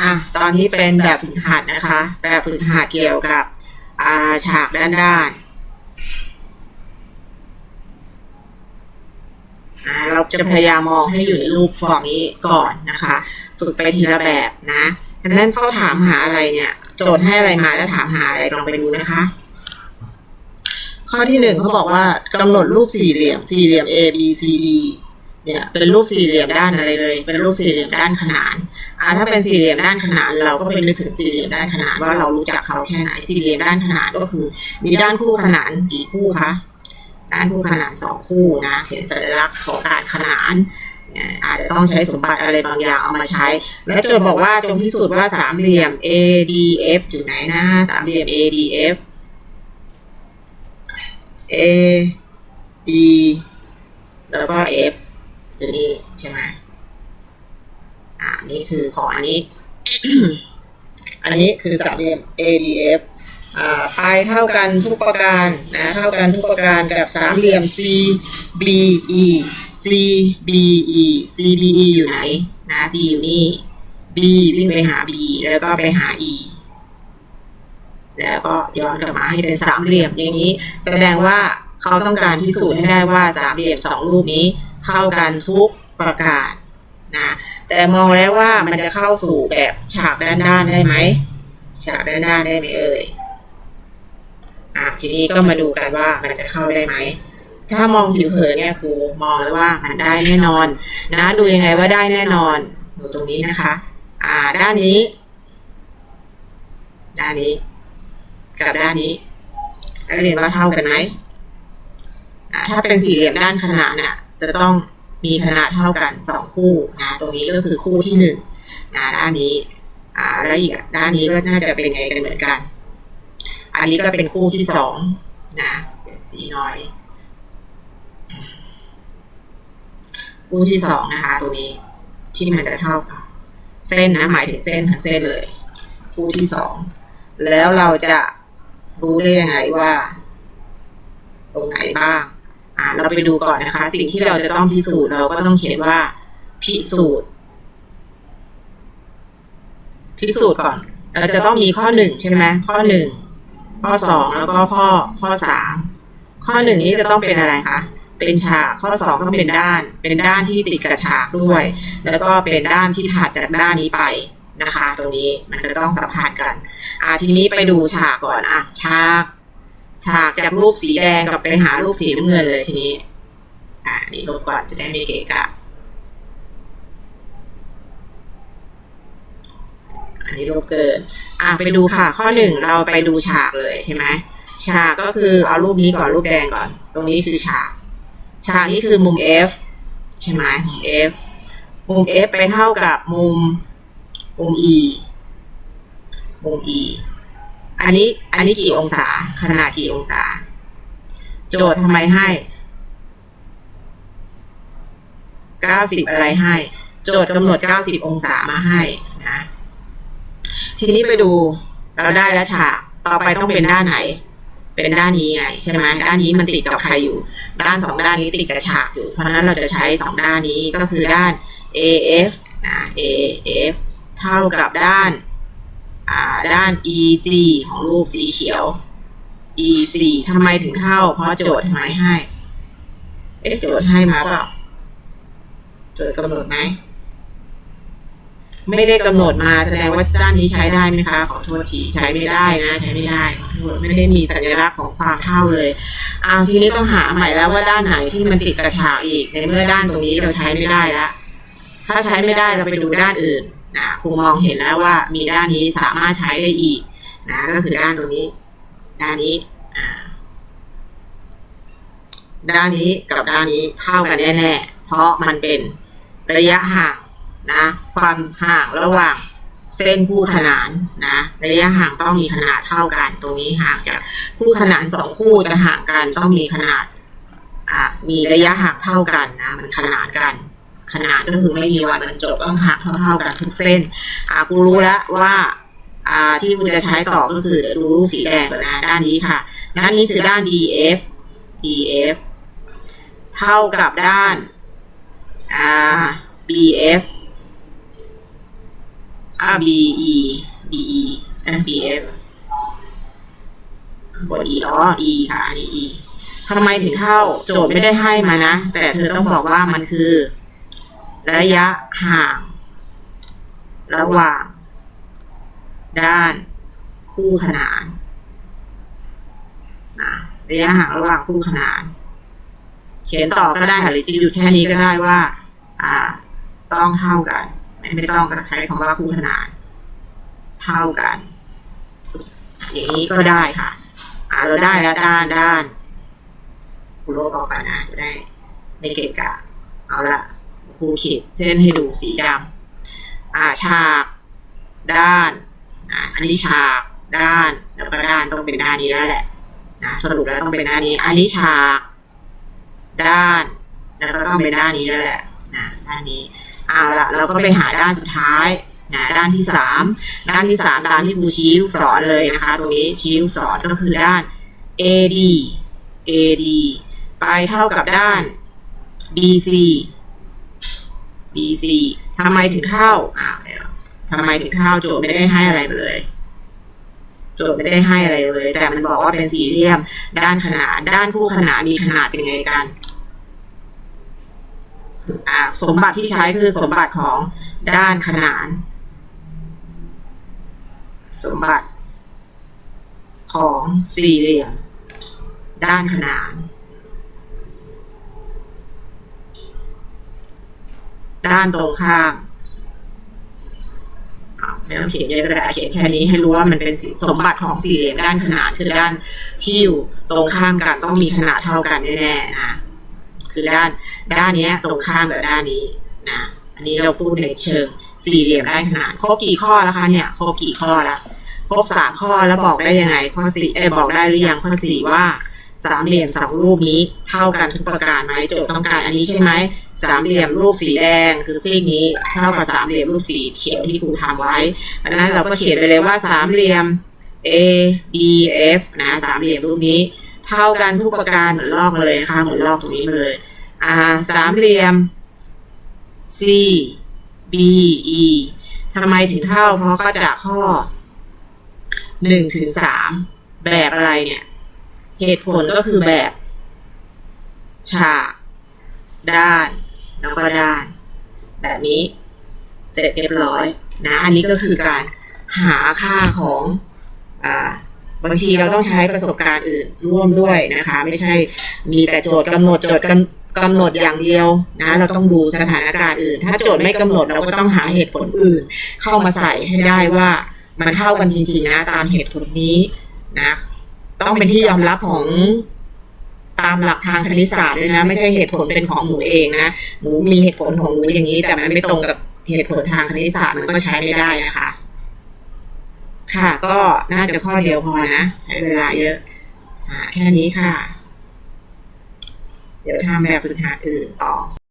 อะตอนนี้เป็นแบบฝึกหัดนะคะ แบบฝึกหัดเกี่ยวกับอาฉากด้านด้านอ่าเราจะพยายามมองให้อยู่ในรูปฟอร์มนี้ก่อนนะคะ ฝึกไปทีละแบบนะดังนั้นเขาถามหาอะไรเนี่ยโจทย์ให้อะไรมาแล้วถามหาอะไรลองไปดูนะคะ ข้อที่หนึ่งเขาบอกว่ากำหนดรูปสี่เหลี่ยม สี่เหลี่ยม A B C D เนี่ยเป็นรูปสี่เหลี่ยมด้านอะไรเลย เป็นรูปสี่เหลี่ยมด้านขนานอ่าถ้าเป็นสี่เหลี่ยมด้านขนานเราก็ไปนึกถึงสี่เหลี่ยมด้านขนานว่าเรารู้จักเขาแค่ไหนสี่เหลี่ยมด้านขนานก็คือ มีด้านคู่ขนานกี่คู่คะด้านคู่ขนานสองคู่นะเขียนสัญลักษณ์ของการขนานอาจจะต้องใช้สมบัติอะไรบางอย่างเอามาใช้ แล้วโจทย์บอกว่าจงพิสูจน์ว่าสามเหลี่ยม ADF อยู่ไหนนะสามเหลี่ยม ADF A D แล้วก็ F อยู่นี่ใช่ไหมอ่า นี่คือของอันนี้ อันนี้คือสามเหลี่ยม ADF อ่าปลายเท่ากันทุกประการนะเท่ากันทุกประการกับสามเหลี่ยม CBE CBE CBE อยู่ไหนนะ C อยู่นี่ B วิ่งไปหา B แล้วก็ไปหา E แล้วก็ย้อนกลับมาให้เป็นสามเหลี่ยมอย่างนี้ แสดงว่าเขาต้องการพิสูจน์ให้ได้ว่าสามเหลี่ยมสองรูปนี้ เท่ากันทุกประการนะแต่มองแล้วว่ามันจะเข้าสู่แบบฉากด้านๆได้ไหมฉากด้านๆได้ไหมเอ่ยอะทีนี้ก็มาดูกันว่ามันจะเข้าได้ไหมถ้ามองผิวเผินเนี่ยครูมองแล้วว่ามันได้แน่นอน นะดูยังไงว่าได้แน่นอนดูตรงนี้นะคะ อ่า ด้านนี้ ด้านนี้ กับด้านนี้นักเรียนว่าเท่ากันไหมอ่าถ้าเป็นสี่เหลี่ยมด้านขนานน่ะ จะต้องมีขนาดเท่ากันสองคู่นะตรงนี้ก็คือคู่ที่หนึ่งนะด้านนี้อ่าแล้วอีกด้านนี้ก็น่าจะเป็นไงกันเหมือนกัน อันนี้ก็เป็นคู่ที่สองนะสีน่อยคู่ที่สองนะคะตัวนี้ที่มันจะเท่ากับเส้นนะหมายถึงเส้นทั้งเส้นเลย คู่ที่สองแล้วเราจะรู้ได้ยังไงว่า ตรงไหนบ้าง เราไปดูก่อนนะคะ สิ่งที่เราจะต้องพิสูจน์เราก็ต้องเขียนว่า พิสูจน์ พิสูจน์ก่อน เราจะต้องมีข้อหนึ่งใช่ไหมข้อหนึ่งข้อสองแล้วก็ข้อข้อสามข้อหนึ่งนี้จะต้องเป็นอะไรคะเป็นฉากข้อสองต้องเป็นด้าน เป็นด้านที่ติดกับฉากด้วย แล้วก็เป็นด้านที่ถัดจากด้านนี้ไปนะคะ ตรงนี้มันจะต้องสัมพันธ์กัน อ่าทีนี้ไปดูฉากก่อนอะฉาก ฉากจากรูปสีแดงกับไปหารูปสีน้ำเงินเลยทีนี้ อ่านี่ลบก่อนจะได้ไม่เกะกะอันนี้ลบเกิน อ่าไปดูค่ะ ข้อหนึ่งเราไปดูฉากเลยใช่ไหมฉากก็คือเอารูปนี้ก่อนรูปแดงก่อน ตรงนี้คือฉาก ฉากนี้คือมุม F ใช่ไหมมุม F มุม F ไปเท่ากับมุมมุม E มุม E อันนี้ อันนี้กี่องศา ขนาดกี่องศา โจทย์ทำไมให้90อะไรให้ โจทย์กำหนด90องศามาให้นะทีนี้ไปดูเราได้แล้วฉากต่อไปต้องเป็นด้านไหน เป็นด้านนี้ไงใช่ไหมด้านนี้มันติดกับใครอยู่ ด้านสองด้านนี้ติดกับฉากอยู่ เพราะนั้นเราจะใช้สองด้านนี้ก็คือด้าน AF นะ AF เท่ากับด้าน ด้าน EC ของรูปสีเขียว EC ทำไมถึงเท่า เพราะโจทย์ทำไมให้ เอ๊ะโจทย์ให้มาเปล่า โจทย์กำหนดไหม ไม่ได้กำหนดมาแสดงว่าด้านนี้ใช้ได้ไหมคะ ขอโทษทีใช้ไม่ได้นะ ใช้ไม่ได้ ไม่ได้มีสัญลักษณ์ของความเท่าเลยเอาทีนี้ต้องหาใหม่แล้วว่าด้านไหนที่มันติดกระฉากอีก ในเมื่อด้านตรงนี้เราใช้ไม่ได้แล้ว ถ้าใช้ไม่ได้เราไปดูด้านอื่น นะครูมองเห็นแล้วว่ามีด้านนี้สามารถใช้ได้อีกนะก็คือด้านตรงนี้ ด้านนี้ด้านนี้กับด้านนี้เท่ากันแน่ๆเพราะมันเป็นระยะห่างนะความห่างระหว่างเส้นคู่ขนานนะระยะห่างต้องมีขนาดเท่ากัน ตรงนี้ห่างจากคู่ขนานสองคู่จะห่างกันต้องมีขนาดมีระยะห่างเท่ากันนะมันขนานกัน ขนาดก็คือไม่มีวันบรรจบต้องหักเท่าๆกันทุกเส้น อ่ากูรู้แล้วว่าอ่าที่กูจะใช้ต่อก็คือเดี๋ยวดูรูปสีแดงก่อนนะด้านนี้ค่ะ ด้านนี้คือด้าน DF DF เท่ากับด้านอ่า BF อ่า B E B E อ่ B F บท E อ๋อ E ค่ะอันนี้ E ทำไมถึงเท่าโจทย์ไม่ได้ให้มานะ แต่เธอต้องบอกว่ามันคือ ระยะห่าง ระหว่าง ด้านคู่ขนานนะระยะห่างระหว่างคู่ขนาน เขียนต่อก็ได้ค่ะหรือจะหยุดแค่นี้ก็ได้ว่า อ่า ต้องเท่ากัน ไม่ไม่ต้องกระใช้คำว่าคู่ขนาน เท่ากัน อย่างนี้ก็ได้ค่ะ อ่าเราได้แล้วด้านด้านกูลบออกกันนะจะได้ไม่เกะกะเอาละ ครูขีดเส้นให้ดูสีดำอ่าฉากด้านอ่าอันนี้ฉากด้านแล้วก็ด้านต้องเป็นด้านนี้แล้วแหละนะสรุปแล้วต้องเป็นด้านนี้ อันนี้ฉากด้านแล้วก็ต้องเป็นด้านนี้แล้วแหละนะด้านนี้เอาละเราก็ไปหาด้านสุดท้ายนะด้านที่สามด้านที่สามตามที่ครูชี้ลูกศรเลยนะคะตรงนี้ชี้ลูกศรก็คือด้าน AD AD ไปเท่ากับด้าน BC BC ทำไมถึงเท่าอ้าวเดี๋ยวทำไมถึงเท่าโจทย์ไม่ได้ให้อะไรมาเลย โจทย์ไม่ได้ให้อะไรเลย แต่มันบอกว่าเป็นสี่เหลี่ยม ด้านขนานด้านคู่ขนานมีขนาดเป็นไงกันสมบัติที่ใช้คือสมบัติของด้านขนาน สมบัติของสี่เหลี่ยม ด้านขนาน ด้านตรงข้ามอ้วไม่ต้องเขียนเยอะก็ได้เขียนแค่นี้ให้รู้ว่ามันเป็นสมบัติของสี่เหลี่ยมด้านขนานคือด้านที่อยู่ตรงข้ามกันต้องมีขนาดเท่ากันแน่ๆนะคือด้านด้านนี้ตรงข้ามกับด้านนี้นะอันนี้เราพูดในเชิงสี่เหลี่ยมด้านขนานครบกี่ข้อแล้วคะเนี่ยครบกี่ข้อแล้วครบสามข้อแล้วบอกได้ยังไงข้อสี่เออบอกได้หรือยังข้อสี่ว่า สามเหลี่ยมสองรูปนี้เท่ากันทุกประการไหมโจทย์ต้องการอันนี้ใช่ไหมสามเหลี่ยมรูปสีแดงคือซีกนี้เท่ากับสามเหลี่ยมรูปสีเขียวที่ครูทำไว้ดังนั้นเราก็เขียนไปเลยว่าสามเหลี่ยม A D F นะสามเหลี่ยมรูปนี้ เท่ากันทุกประการเหมือนลอกเลยนะคะเหมือนลอกตรงนี้มาเลยอ่าสามเหลี่ยม C B E ทำไมถึงเท่าเพราะก็จากข้อหนึ่งถึงสามแบบอะไรเนี่ย เหตุผลก็คือแบบ ฉาก ด้าน แล้วก็ด้าน แบบนี้เสร็จเรียบร้อยนะ อันนี้ก็คือการหาค่าของอ่าบางทีเราต้องใช้ประสบการณ์อื่นร่วมด้วยนะคะ ไม่ใช่มีแต่โจทย์กำหนดโจทย์กำกำหนดอย่างเดียวนะ เราต้องดูสถานการณ์อื่น ถ้าโจทย์ไม่กำหนดเราก็ต้องหาเหตุผลอื่น เข้ามาใส่ให้ได้ว่ามันเท่ากันจริงๆนะตามเหตุผลนี้นะ ต้องเป็นที่ยอมรับของตามหลักทางคณิตศาสตร์ด้วยนะ ไม่ใช่เหตุผลเป็นของหนูเองนะหนูมีเหตุผลของหนูอย่างนี้ แต่มันไม่ตรงกับเหตุผลทางคณิตศาสตร์มันก็ใช้ไม่ได้นะคะ ค่ะ ก็น่าจะข้อเดียวพอนะ ใช้เวลาเยอะอ่าแค่นี้ค่ะ เดี๋ยวทำแบบฝึกหัดอื่นต่อ